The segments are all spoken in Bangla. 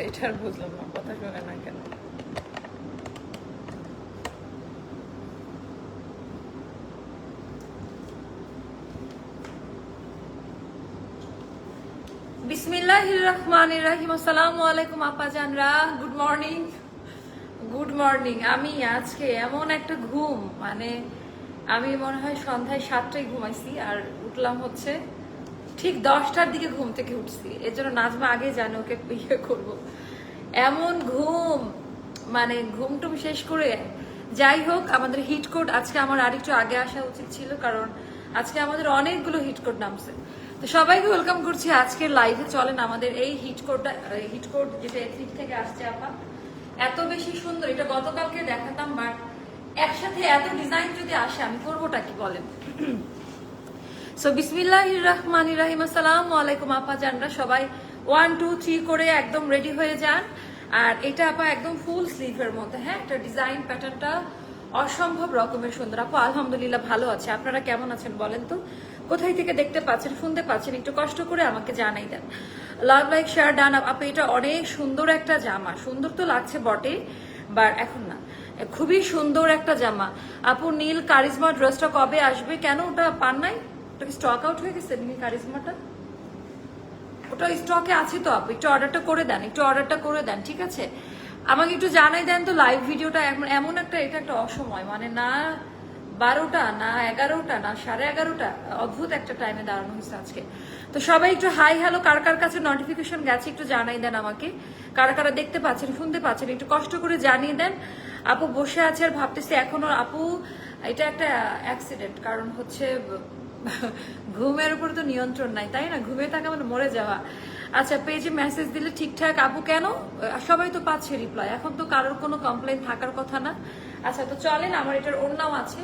হচ্ছে এটা আর বুঝলাম না, কথা শোনে না কেন? বিসমিল্লাহ রহমান রাহিম, আসসালামু আলাইকুম আপা জানরা গুড মর্নিং গুড মর্নিং আমি আজকে এমন একটা ঘুম মানে আমি মনে হয় সন্ধ্যায় সাতটায় ঘুমাইছি, আর উঠলাম হচ্ছে ঠিক দশটার দিকে ঘুম থেকে উঠছি। এর জন্য নাজমা আগে জানে ওকে ইয়ে করব। এমন ঘুম মানে ঘুম টুম শেষ করে যাই হোক, আমাদের হিট কোড আজকে আমার আরেকটু আগে আসা উচিত ছিল, কারণ আজকে আমাদের অনেকগুলো হিট কোড নামছে। তো সবাইকে ওয়েলকাম করছি আজকের লাইভে চলেন আমাদের এই হিট কোডটা হিট কোড যেটা এথনিক থেকে আসছে আপা। এত বেশি সুন্দর, এটা গতকালকে দেখাতাম বাট একসাথে এত ডিজাইন যদি আসে, আমি করবোটা কি বলেন? সো বিসমিল্লাহ রহমান রাহিম আসসালামু আলাইকুম আপা জানরা, সবাই ওয়ান টু থ্রি করে একদম রেডি হয়ে যান। আর এটা আপা একদম ফুল স্লিভের মধ্যে হ্যাঁ? একটা ডিজাইন প্যাটার্নটা অসম্ভব রকমের সুন্দর। আপু, আলহামদুলিল্লাহ ভালো আছে। আপনারা কেমন আছেন বলেন তো? কোথায় থেকে দেখতে পাচ্ছেন, শুনতে পাচ্ছেন, একটু কষ্ট করে আমাকে জানাই দেন। লাভ লাইক শেয়ার ডান আপু, এটা অনেক সুন্দর একটা জামা। সুন্দর তো লাগছে বটে বাট এখন না। খুবই সুন্দর একটা জামা। আপু, নীল কারিজমা ড্রেসটা কবে আসবে? কেন ওটা পান নাই? ওটা কি স্টক আউট হয়ে গেছে নীল কারিজমাটা ওটা স্টকে আছে তো আপু, একটু অর্ডারটা করে দেন, একটু অর্ডারটা করে দেন, ঠিক আছে? আমাকে একটু জানাই দেন তো লাইভ ভিডিওটা এমন এমন একটা, এটা একটা অসময় মানে না বারোটা, না এগারোটা, না সাড়ে এগারোটা, অদ্ভুত একটা টাইমে দাঁড়ানো হয়েছে আজকে। তো সবাই একটু হাই হ্যালো কার কার কাছে নোটিফিকেশন গেছে একটু জানাই দেন আমাকে। কারা কারা দেখতে পাচ্ছেন, শুনতে পাচ্ছেন, একটু কষ্ট করে জানিয়ে দেন। আপু বসে আছে আর ভাবতেছি এখনও, আপু, এটা একটা অ্যাক্সিডেন্ট কারণ হচ্ছে ঘুমের উপর তো নিয়ন্ত্রণ নাই, তাই না? ঘুমে থাকা মানে মরে যাওয়া। আচ্ছা পেজে মেসেজ দিলে ঠিকঠাক? আপু, কেন? সবাই তো পাচ্ছে রিপ্লাই এখন তো কারোর কোনো কমপ্লেন থাকার কথা না। আচ্ছা তো চলেন, আমার এটার অন্যও আছে।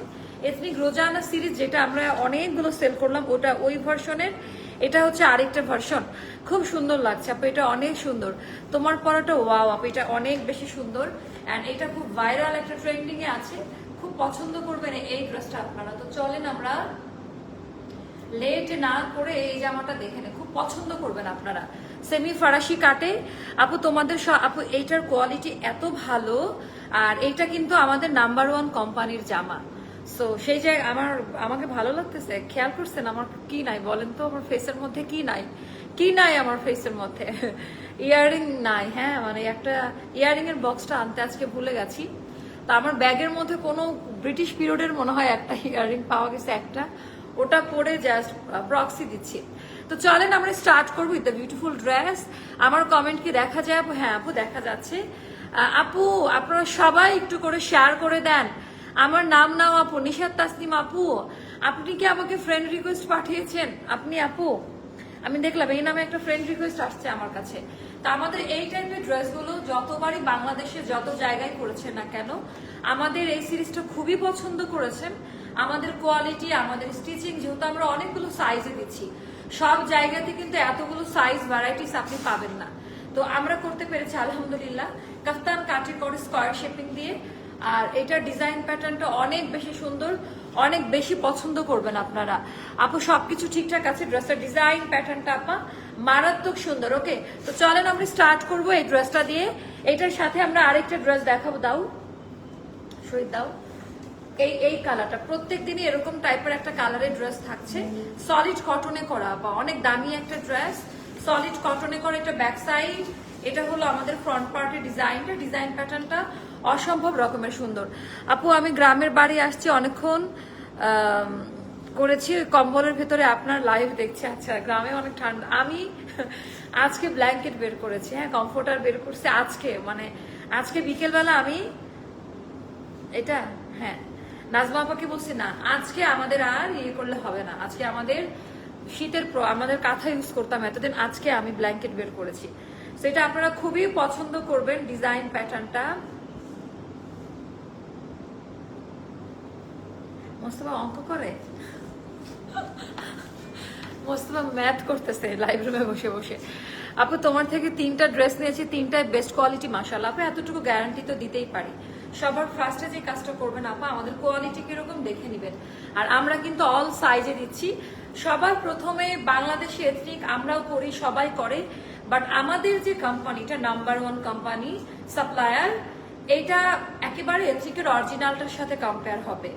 এথনিক রোজানা সিরিজ যেটা আমরা অনেকগুলো সেল করলাম, ওটা ওই ভার্সনের এটা হচ্ছে আরেকটা ভার্সন খুব সুন্দর লাগছে, আপু, এটা অনেক সুন্দর। তোমার পরাটা ওয়াও আপু, এটা অনেক বেশি সুন্দর। অ্যান্ড এটা খুব ভাইরাল একটা ট্রেন্ডিং এ আছে। খুব পছন্দ করবেন এই ড্রেসটা আপনারা। তো চলেন আমরা লেট না করে এই জামাটা দেখে নেন। খুব পছন্দ করবেন আপনারা। সেমি ফরাসি কাটে। আপু, তোমাদের আপু, এইটার কোয়ালিটি এত ভালো, আর এইটা কিন্তু আমাদের নাম্বার ওয়ান কোম্পানির জামা। সো সেই জায়গায় আমার, আমাকে ভালো লাগতেছে। খেয়াল করছেন আমার কি নাই? বলেন তো, আমার ফেসের মধ্যে কি নাই? কি নাই আমার ফেসের মধ্যে? ইয়াররিং নাই হ্যাঁ মানে একটা ইয়াররিং এর বক্সটা আনতে আজকে ভুলে গেছি। তো আমার ব্যাগের মধ্যে কোনো ব্রিটিশ পিরিয়ডের মনে হয় একটা ইয়াররিং পাওয়া গেছে একটা। ওটা পরে জাস্ট প্রক্সি দিচ্ছি। তো চলেন আমরা স্টার্ট করব উইথ দ্য বিউটিফুল ড্রেস আমার কমেন্ট কি দেখা যায় আপু? হ্যাঁ আপু, দেখা যাচ্ছে। আপু, আপনারা সবাই একটু করে শেয়ার করে দেন। আমার নাম নাও আপু নিশাদ তাসনিম আপু। আপনি কি আমাকে ফ্রেন্ড রিকোয়েস্ট পাঠিয়েছেন? আপনি আপু? আমি দেখলাম এই নামে একটা ফ্রেন্ড রিকোয়েস্ট আসছে আমার কাছে। তা আমাদের এই টাইপের ড্রেসগুলো যতবারই বাংলাদেশে যত জায়গায় করেছে না কেন, আমাদের এই সিরিজটা খুবই পছন্দ করেছেন। আমাদের কোয়ালিটি আমাদের স্টিচিং যেহেতু আমরা অনেকগুলো সাইজে দিচ্ছি, সব জায়গাতে কিন্তু এতগুলো সাইজ ভ্যারাইটিস আপনি পাবেন না। তো আমরা করতে পেরেছি, আলহামদুলিল্লাহ, কাফতান কাঠি করে স্কোয়ার শেপিং দিয়ে, আর এটার ডিজাইন প্যাটার্নটা অনেক বেশি সুন্দর, অনেক বেশি পছন্দ করবেন আপনারা। আপু, সবকিছু ঠিকঠাক আছে? ড্রেসটার ডিজাইন প্যাটার্নটা আপা, মারাত্মক সুন্দর ওকে তো চলেন আমরা স্টার্ট করব এই ড্রেসটা দিয়ে। এটার সাথে আমরা আরেকটা ড্রেস দেখাবো, দাও। শহীদ, দাও। এই এই কালারটা। প্রত্যেক দিনই এরকম টাইপের একটা কালারের ড্রেস থাকছে। সলিড কটনে করা বা অনেক দামি একটা ড্রেস সলিড কটনে করা, এটা ব্যাক সাইড এটা হলো আমাদের ফ্রন্ট পার্টের ডিজাইনটা ডিজাইন প্যাটার্নটা অসম্ভব রকমের সুন্দর। আপু, আমি গ্রামের বাড়ি আসছি অনেকক্ষণ। করেছি কম্বলের ভেতরে আপনার লাইভ দেখছি। আচ্ছা গ্রামে অনেক ঠান্ডা। আমি আজকে ব্ল্যাঙ্কেট বের করেছি। হ্যাঁ কমফোর্টার বের করছি আজকে। মানে আজকে বিকেলবেলা আমি এটা হ্যাঁ নাজমা আপাকে বলছি, না, আজকে আমাদের আর ইয়ে করলে হবে না। আজকে আমাদের শীতের আমাদের কাঁথা ইউজ করতাম এতদিন, আজকে আমি ব্ল্যাঙ্কেট বের করেছি। সেটা আপনারা খুবই পছন্দ করবেন ডিজাইন প্যাটার্নটা মোস্তফা অঙ্ক করে? মোস্তফা ম্যাথ করতেছে লাইভ রুমে বসে বসে। আপু, তোমার থেকে তিনটা ড্রেস নিয়েছি, তিনটায় বেস্ট কোয়ালিটি মাসাল্লাহ আপু, এতটুকু গ্যারান্টি তো দিতেই পারি। সবার ফার্স্টে যে কাজটা করবেন আপা, আমাদের কোয়ালিটি কীরকম দেখে নেবেন। আর আমরা কিন্তু অল সাইজে দিচ্ছি। সবার প্রথমে বাংলাদেশে এথনিক আমরাও করি, সবাই করে। বাট আমাদের যে কোম্পানিটা নাম্বার ওয়ান কোম্পানি সাপ্লায়ার এটা একেবারে এথনিকের অরিজিনালটার সাথে কম্পেয়ার হবে।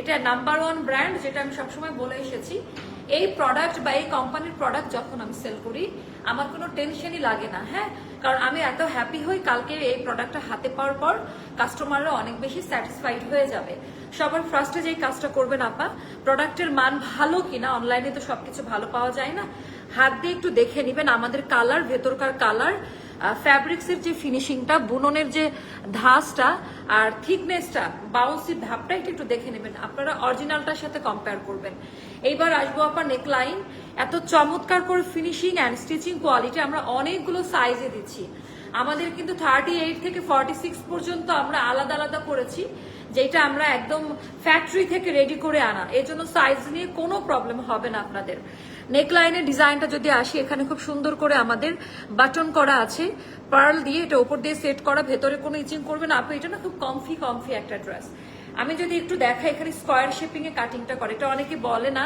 এটা নাম্বার ওয়ান ব্র্যান্ড যেটা আমি সবসময় বলে এসেছি। এই প্রোডাক্ট বা এই কোম্পানির প্রোডাক্ট যখন আমি সেল করি, আমার কোনো টেনশনই লাগে না হ্যাঁ? কারণ আমি এত হ্যাপি হই কালকে এই প্রোডাক্টটা হাতে পাওয়ার পর কাস্টমাররা অনেক বেশি স্যাটিসফাইড হয়ে যাবে। সবার ফার্স্টে যেই কাজটা করবেন আপা প্রোডাক্টের মান ভালো কিনা অনলাইনে তো সবকিছু ভালো পাওয়া যায় না। হাত দিয়ে একটু দেখে নেবেন আমাদের কালার ভেতরকার কালার ফ্যাব্রিক্সের যে ফিনিশিংটা বুননের যে ধাসটা আর থিকনেসটা বাউন্সি ভাবটা এটা একটু দেখে নেবেন। আপনারা অরিজিনালটার সাথে কম্পেয়ার করবেন। এইবার আসব আপনার নেকলাইন এত চমৎকার করে ফিনিশিং অ্যান্ড স্টিচিং কোয়ালিটি আমরা অনেকগুলো সাইজে দিচ্ছি। আমাদের কিন্তু থার্টি এইট থেকে ফর্টি সিক্স পর্যন্ত আমরা আলাদা আলাদা করেছি, যেটা আমরা একদম ফ্যাক্টরি থেকে রেডি করে আনা। এর জন্য সাইজ নিয়ে কোনো প্রবলেম হবে না আপনাদের। নেকলাইনের ডিজাইনটা যদি আসি, এখানে খুব সুন্দর করে আমাদের বাটন করা আছে, পার্ল দিয়ে এটা ওপর দিয়ে সেট করা, ভেতরে কোনো ইচিং করবে না। আপনি এটা না খুব কমফি কমফি একটা ড্রেস আমি যদি একটু দেখাই, এখানে স্কোয়ার শেপিং এ কাটিংটা করে, এটা অনেকে বলে না।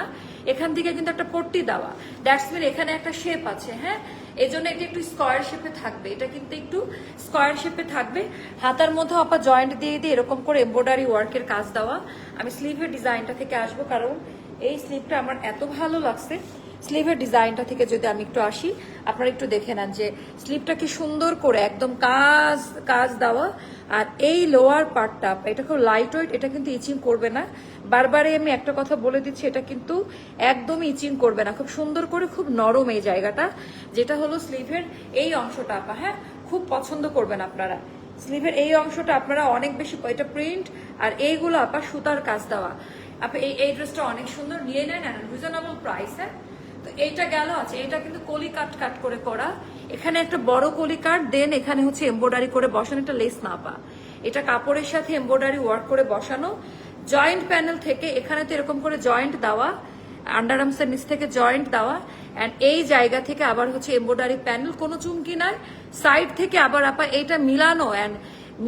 এখান থেকে কিন্তু একটা পট্টি দেওয়া। দ্যাটস মিন এখানে একটা শেপ আছে হ্যাঁ? এই জন্য এটা একটু স্কোয়ার শেপে থাকবে। এটা কিন্তু একটু স্কোয়ার শেপে থাকবে। হাতার মধ্যে আপা জয়েন্ট দিয়ে দিয়ে এরকম করে এমব্রয়ডারি ওয়ার্কের কাজ দেওয়া। আমি স্লিভের ডিজাইনটা থেকে আসব, কারণ এই স্লিভটা আমার এত ভালো লাগছে। স্লিভের ডিজাইনটা থেকে যদি আমি একটু আসি, আপনারা একটু দেখে নেন যে স্লিভটা কি সুন্দর করে একদম কাজ কাজ দেওয়া। আর এই লোয়ার পার্টটা এটা খুব লাইট ওয়েট এটা কিন্তু ইচিং করবে না। বারবারই আমি একটা কথা বলে দিচ্ছি, এটা কিন্তু একদমই ইচিং করবে না। খুব সুন্দর করে খুব নরম এই জায়গাটা, যেটা হলো স্লিভের এই অংশটা আপা হ্যাঁ? খুব পছন্দ করবেন আপনারা। স্লিভের এই অংশটা আপনারা অনেক বেশি, এটা প্রিন্ট আর এইগুলো আপা সুতার কাজ দেওয়া। আপনি এই এই ড্রেসটা অনেক সুন্দর। নিয়ে নেন রিজনেবল প্রাইস হ্যাঁ এইটা গেল আছে এটা কিন্তু কলি কাট কাট করে করা। এখানে একটা বড় কলি কাট দেন এখানে হচ্ছে এমব্রয়ডারি করে বসানো এটা লেস না পা এটা কাপড়ের সাথে এমব্রয়ডারি ওয়ার্ক করে বসানো। জয়েন্ট প্যানেল থেকে, এখানে তো এরকম করে জয়েন্ট দেওয়া আন্ডারআর্মসের নিচ থেকে জয়েন্ট দেওয়া। অ্যান্ড এই জায়গা থেকে আবার হচ্ছে এমব্রয়ডারি প্যানেল কোনো চুমকি নাই। সাইড থেকে আবার আপা এইটা মিলানো অ্যান্ড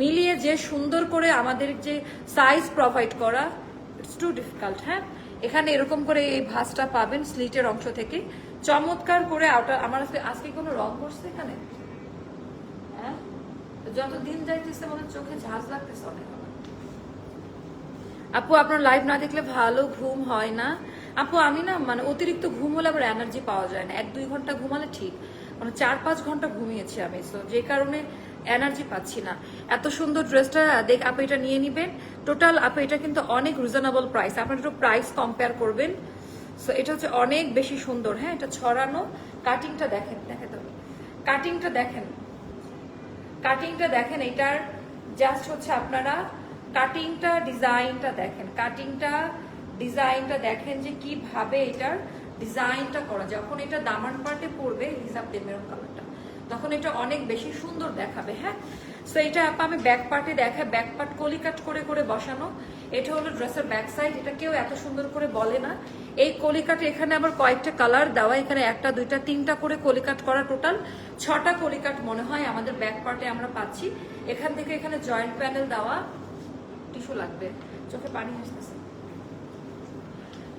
মিলিয়ে যে সুন্দর করে আমাদের যে সাইজ প্রোভাইড করা ইটস টু ডিফিকাল্ট হ্যাঁ? এখানে এরকম করে এই ভাঁজটা পাবেন স্লিটের অংশ থেকে। চমৎকার করে আউটার আমার আজকে আজকে কোনো রং করছে এখানে? হ্যাঁ? যত যাইতেছে হচ্ছে চোখে ঝাঁজ লাগতেছে অনেক। আপু, আপনার লাইভ না দেখলে ভালো ঘুম হয় না। আপু, আমি না মানে অতিরিক্ত ঘুম হলে আবার এনার্জি পাওয়া যায় না। এক দুই ঘণ্টা ঘুমালে ঠিক। মানে চার পাঁচ ঘণ্টা ঘুমিয়েছি আমি। তো যে কারণে এনার্জি পাচ্ছি না। এত সুন্দর ড্রেসটা, দেখ আপনি এটা নিয়ে নিবেন। টোটাল আপনি এটা কিন্তু অনেক রিজনেবল প্রাইস আপনার একটু প্রাইস কম্পেয়ার করবেন। সো এটা হচ্ছে অনেক বেশি সুন্দর। হ্যাঁ এটা ছড়ানো কাটিংটা দেখেন দেখে তো। কাটিংটা দেখেন। কাটিংটা দেখেন, এটার জাস্ট হচ্ছে আপনারা কাটিংটা ডিজাইনটা দেখেন। কাটিংটা ডিজাইনটা দেখেন যে কীভাবে এটার ডিজাইনটা করা যখন এটা দামান পার্টে পড়বে, হিসাব মেরুন কালারটা তখন এটা অনেক বেশি সুন্দর দেখাবে হ্যাঁ? সো এটা আপা আমি ব্যাক পার্টে দেখায় ব্যাক পার্ট কলিকাট করে করে বসানো। এটা হলো ড্রেসের ব্যাক সাইড এটা কেউ এত সুন্দর করে বলে না। এই কলিকাটে এখানে আবার কয়েকটা কালার দেওয়া, এখানে একটা, দুইটা, তিনটা করে কলিকাট করা টোটাল ছটা কলিকাট মনে হয় আমাদের ব্যাক পার্টে আমরা পাচ্ছি। এখান থেকে এখানে জয়েন্ট প্যানেল দেওয়া টিস্যু লাগবে। চোখে পানি আসতেছে।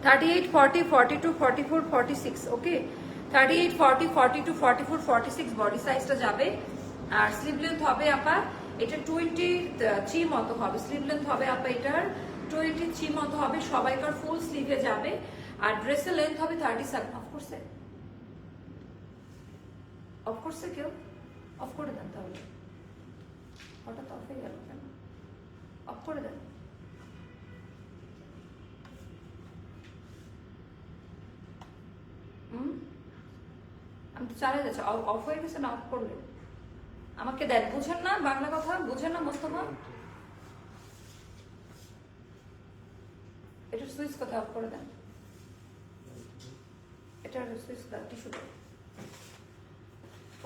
Thirty eight forty forty two forty four forty six okay thirty eight forty forty two forty four forty six body সাইজটা যাবে। আর স্লিভ লেন্থ হবে আপা, এটা টোয়েন্টি থ্রি হবে। স্লিভ লেন্থ হবে আপা এটার টোয়েন্টি থ্রি হবে। সবাইকার ফুল স্লিভে যাবে। আর ড্রেসের লেন্থ হবে থার্টি সেভেন অফ করছে অফ করছে কেউ অফ করে দেন তাহলে। হঠাৎ অফ হয়ে গেল কেন? অফ করে দেন। হুম? আমি তো চালিয়ে যাচ্ছি। অফ হয়ে গেছে না অফ করলে? আমাকে দেন বুঝেন না বাংলা কথা, বুঝেন না মোস্তফা। এটা সুইচ কথা অফ করে দেন? এটা সুইচ টিস্যু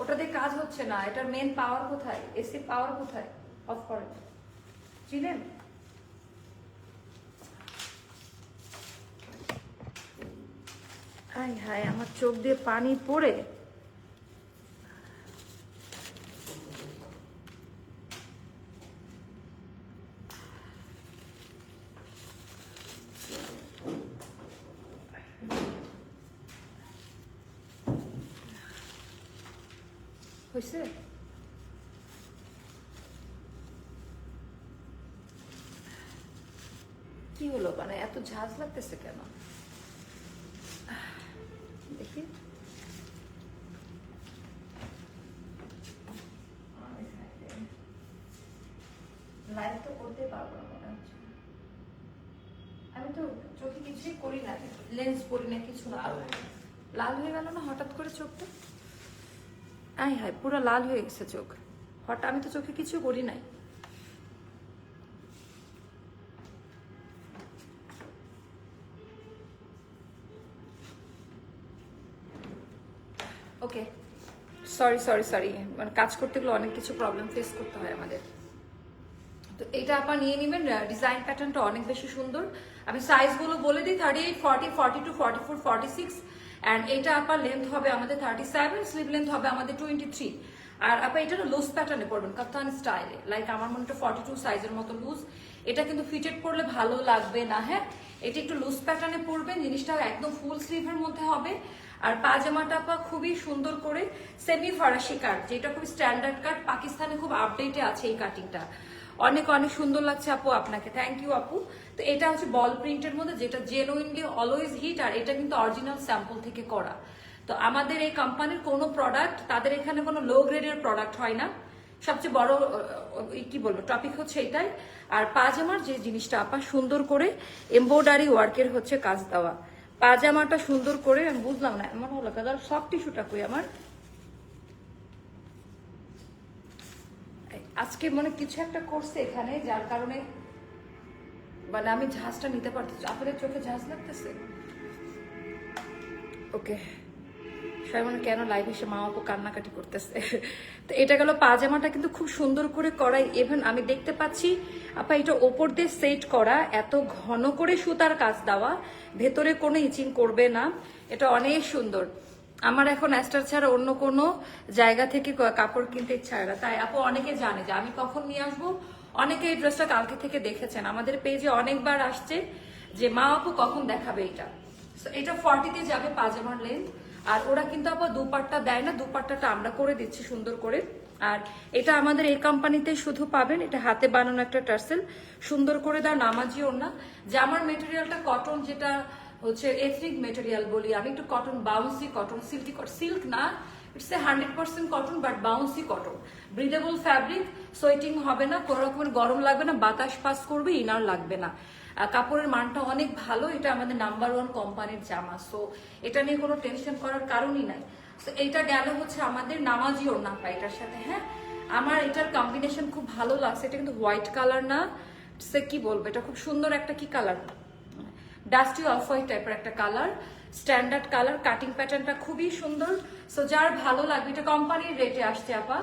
ওটা দিয়ে কাজ হচ্ছে না। এটার মেন পাওয়ার কোথায়? এসি পাওয়ার কোথায়? অফ করেন চিনেন? হাই হাই আমার চোখ দিয়ে পানি পড়ে। হয়েছে কি হলো? মানে এত ঝাঁজ লাগতেছে কেন? দেখি। তো করতে পারব না আমি তো চোখে কিছুই করি না লেন্স পরি না, কিছু না। লাল হয়ে গেল না হঠাৎ করে চোখটা? আই হায়, পুরো লাল হয়ে গেছে চোখ। হঠাৎ আমি তো চোখে কিছু করি নাই। ওকে সরি সরি সরি মানে কাজ করতে গেলে অনেক কিছু প্রবলেম ফেস করতে হয় আমাদের। তো এটা আপা নিয়ে নেবেন ডিজাইন প্যাটার্নটা অনেক বেশি সুন্দর। আমি সাইজগুলো বলে দিই thirty eight forty forty two forty four forty six and এটা আপার লেন্থ হবে আমাদের থার্টি সেভেন স্লিভ লেন্থ হবে আমাদের টোয়েন্টি থ্রি আর আপা এটা লুজ প্যাটার্নে পড়বেন কাপ্তান স্টাইলে লাইক আমার মনে হয় ফর্টি টু সাইজের মতো লুজ এটা কিন্তু ফিটেড পরলে ভালো লাগবে না হ্যাঁ? এটা একটু লুজ প্যাটার্নে পরবেন, জিনিসটা একদম ফুল স্লিভের মধ্যে হবে। আর পাজামাটা আপা, খুবই সুন্দর করে সেমি ফরাসি কাট যেটা খুব স্ট্যান্ডার্ড কাট পাকিস্তানে খুব আপডেটে আছে এই কাটিংটা অনেক অনেক সুন্দর লাগছে আপু আপনাকে। থ্যাংক ইউ আপু। তো এটা হচ্ছে বল প্রিন্টের মধ্যে যেটা জেনুইনলি অলওয়েজ হিট আর এটা কিন্তু অরিজিনাল স্যাম্পল থেকে করা। তো আমাদের এই কোম্পানির কোনো প্রোডাক্ট তাদের এখানে কোনো লো গ্রেডের প্রোডাক্ট হয় না। সবচেয়ে বড় কি বলব টপিক হচ্ছে এটাই। আর পাজামার যে জিনিসটা আপা, সুন্দর করে এমব্রয়ডারি ওয়ার্কের হচ্ছে কাজ দেওয়া। পাজামাটা সুন্দর করে, আমি বুঝলাম না, এমন হলো কাজ সব টিস্যুটা কই আমার? আজকে মনে কিছু একটা করছে এখানে, যার কারণে মানে আমি ঝাঁজটা নিতে পারতেছি আপনাদের চোখে ঝাঁজ লাগতেছে? ওকে। সবাই কেন লাইভ এসে মা আপু কান্নাকাটি করতেছে? তো এটা গেল পাজামাটা কিন্তু খুব সুন্দর করে করাই। ইভেন আমি দেখতে পাচ্ছি, আপা, এটা ওপর দিয়ে সেট করা, এত ঘন করে সুতার কাজ দেওয়া, ভেতরে কোনো ইচিং করবে না। এটা অনেক সুন্দর। আমার এখন অ্যাস্টার ছাড়া অন্য কোনো জায়গা থেকে কাপড় কিনতে ইচ্ছা হয় না। তাই আপু অনেকে জানে যে আমি কখন নিয়ে আসব। অনেকে এই ড্রেসটা কালকে থেকে দেখেছেন। আমাদের পেজে অনেকবার আসছে যে মা আপু কখন দেখাবে এটা? So, এটা ফর্টিতে যাবে পাজামার লেন্থ আর ওরা কিন্তু আবার দুপাট্টা দেয় না। দুপাট্টাটা আমরা করে দিচ্ছি সুন্দর করে। আর এটা আমাদের এই কোম্পানিতে শুধু পাবেন। এটা হাতে বানানো একটা টার্সেল। সুন্দর করে দেওয়া নামাজি ওড়না জামার মেটেরিয়ালটা কটন যেটা হচ্ছে এথনিক মেটেরিয়াল বলি, আমি একটু cotton bouncy cotton silky silk না it's a hundred percent cotton but bouncy cotton breathable fabric sweating হবে না, কোনো রকমের গরম লাগবে না, বাতাস পাস করবে ইনার লাগবে না। কাপড়ের মানটা অনেক ভালো, এটা আমাদের নাম্বার ওয়ান কোম্পানির জামা সো এটা নিয়ে কোনো টেনশন করার কারণই নাই। তো এইটা গেল হচ্ছে আমাদের নামাজি ওড়নাটা, এটার সাথে হ্যাঁ? আমার এটার কম্বিনেশন খুব ভালো লাগছে, এটা কিন্তু হোয়াইট কালার না, সে কি বলব, এটা খুব সুন্দর একটা কি কালার ডাস্টি অফ হোয়াইট টাইপের একটা কালার স্ট্যান্ডার্ড কালার কাটিং প্যাটার্নটা খুবই সুন্দর। সো যার ভালো লাগবে, এটা কোম্পানির রেটে আসছে, আপা।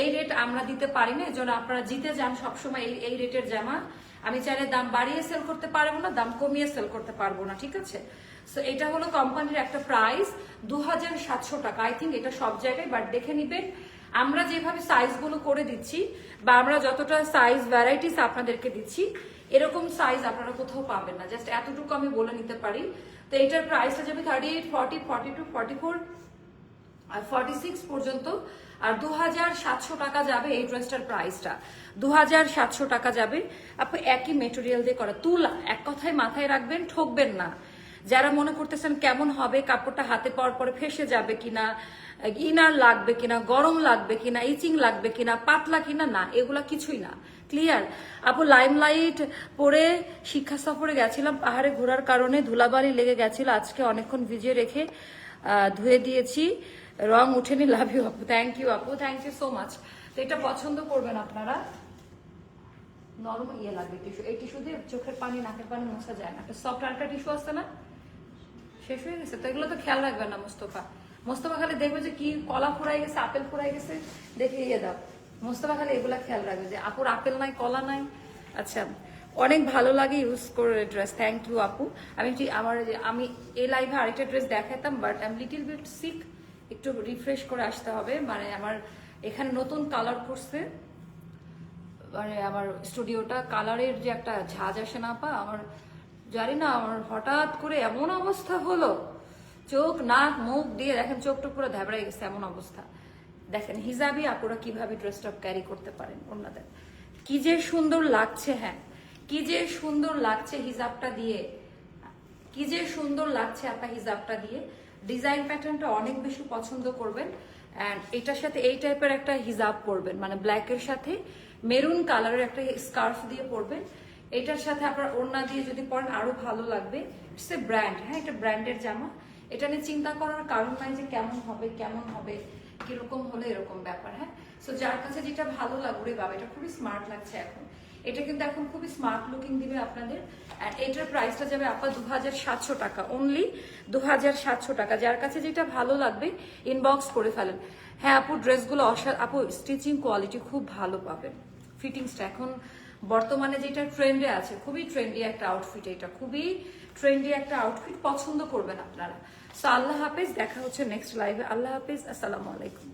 এই রেট আমরা দিতে পারি না এজন্য আপনারা জিতে যান সবসময় এই এই রেটের জামা। আমি চাইলে দাম বাড়িয়ে সেল করতে পারব না, দাম কমিয়ে সেল করতে পারব না, ঠিক আছে? সো এটা হলো কোম্পানির একটা প্রাইস দু হাজার সাতশো টাকা। আই থিঙ্ক এটা সব জায়গায় বাট দেখে নিবেন। আমরা যেভাবে সাইজগুলো করে দিচ্ছি, বা আমরা যতটা সাইজ ভ্যারাইটিস আপনাদেরকে দিচ্ছি এরকম সাইজ আপনারা কোথাও পাবেন না। জাস্ট এতটুকু আমি বলে নিতে পারি। তো এটার প্রাইসটা যাবে thirty eight forty forty two forty four আর ফর্টি সিক্স পর্যন্ত। আর দু হাজার সাতশো টাকা যাবে এই ড্রেসটার প্রাইসটা দু হাজার সাতশো টাকা যাবে। আপনি একই মেটেরিয়াল দিয়ে করা। তুলা, এক কথায় মাথায় রাখবেন, ঠকবেন না। যারা মনে করতেছেন কেমন হবে, কাপড়টা হাতে পাওয়ার পরে ফেসে যাবে কিনা, ইনার লাগবে কিনা, গরম লাগবে কিনা ইচিং লাগবে কিনা, পাতলা কিনা, না, এগুলা কিছুই না। ক্লিয়ার আপু লাইমলাইট পরে শিক্ষা সফরে গেছিলাম, পাহাড়ে ঘোরার কারণে ধুলাবালি লেগে গেছিল, আজকে অনেকক্ষণ ভিজিয়ে রেখে ধুয়ে দিয়েছি। রং উঠেনি লাভ ইউ আপু। থ্যাংক ইউ আপু। থ্যাংক ইউ সো মাচ তো এটা পছন্দ করবেন আপনারা? নরম ইয়ে লাগবে, টিস্যু। এই টিস্যু দিয়ে চোখের পানি, নাকের পানি মোছা যায় না। একটা সফট আলট্রা টিস্যু আসছে না? শেষ হয়ে গেছে? তো এগুলো তো খেয়াল রাখবেন না, মোস্তফা। মোস্তফা খালি দেখবে যে কি কলা ফুরাই গেছে, আপেল ফুরাই গেছে, দেখে ইয়ে দাও। মোস্তফা খালি এগুলা খেয়াল রাখবে যে আপুর আপেল নাই, কলা নাই। আচ্ছা অনেক ভালো লাগে ইউজ করে ড্রেস থ্যাংক ইউ আপু। আমি আমার আমি এই লাইভে আরেকটা ড্রেস দেখাতাম but I am little bit sick একটু রিফ্রেশ করে আসতে হবে। মানে আমার এখানে নতুন কালার করছে মানে আমার স্টুডিওটা কালারের যে একটা ঝাঁজ আসে না পা আমার জানি না, আমার হঠাৎ করে এমন অবস্থা হলো। চোখ, নাক, মুখ দিয়ে দেখেন, চোখটা পুরো ধ্যাবড়াই গেছে, এমন অবস্থা। দেখেন, হিজাবি আপুরা কীভাবে ড্রেসটা ক্যারি করতে পারেন ওনাদের কি যে সুন্দর লাগছে হ্যাঁ কি যে সুন্দর লাগছে হিজাবটা দিয়ে, কি যে সুন্দর লাগছে আপা হিজাবটা দিয়ে। ডিজাইন প্যাটার্নটা অনেক বেশি পছন্দ করবেন অ্যান্ড এটার সাথে এই টাইপের একটা হিজাব পরবেন মানে ব্ল্যাকের সাথে মেরুন কালারের একটা স্কার্ফ দিয়ে পরবেন। এটার সাথে আপনার ওড়না দিয়ে যদি পরেন, আরও ভালো লাগবে। ইটস এ ব্র্যান্ড হ্যাঁ এটা ব্র্যান্ডের জামা। এটা নিয়ে চিন্তা করার কারণ নাই যে কেমন হবে কেমন হবে। কীরকম হলে এরকম ব্যাপার হ্যাঁ? সো যার কাছে যেটা ভালো লাগবে বাবা, এটা খুবই স্মার্ট লাগছে এখন। এটা কিন্তু এখন খুবই স্মার্ট লুকিং দিবে আপনাদের। এটার প্রাইসটা যাবে আপা দু হাজার সাতশো টাকা অনলি দু হাজার সাতশো টাকা। যার কাছে যেটা ভালো লাগবে ইনবক্স করে ফেলেন। হ্যাঁ আপু ড্রেসগুলো অসা, আপু স্টিচিং কোয়ালিটি খুব ভালো পাবেন। ফিটিংসটা এখন বর্তমানে যেটা ট্রেন্ডে আছে, খুবই ট্রেন্ডি একটা আউটফিট এটা। খুবই ট্রেন্ডি একটা আউটফিট পছন্দ করবেন আপনারা। সো আল্লাহ হাফেজ দেখা হচ্ছে নেক্সট লাইভে আল্লাহ হাফিজ আসসালামু আলাইকুম।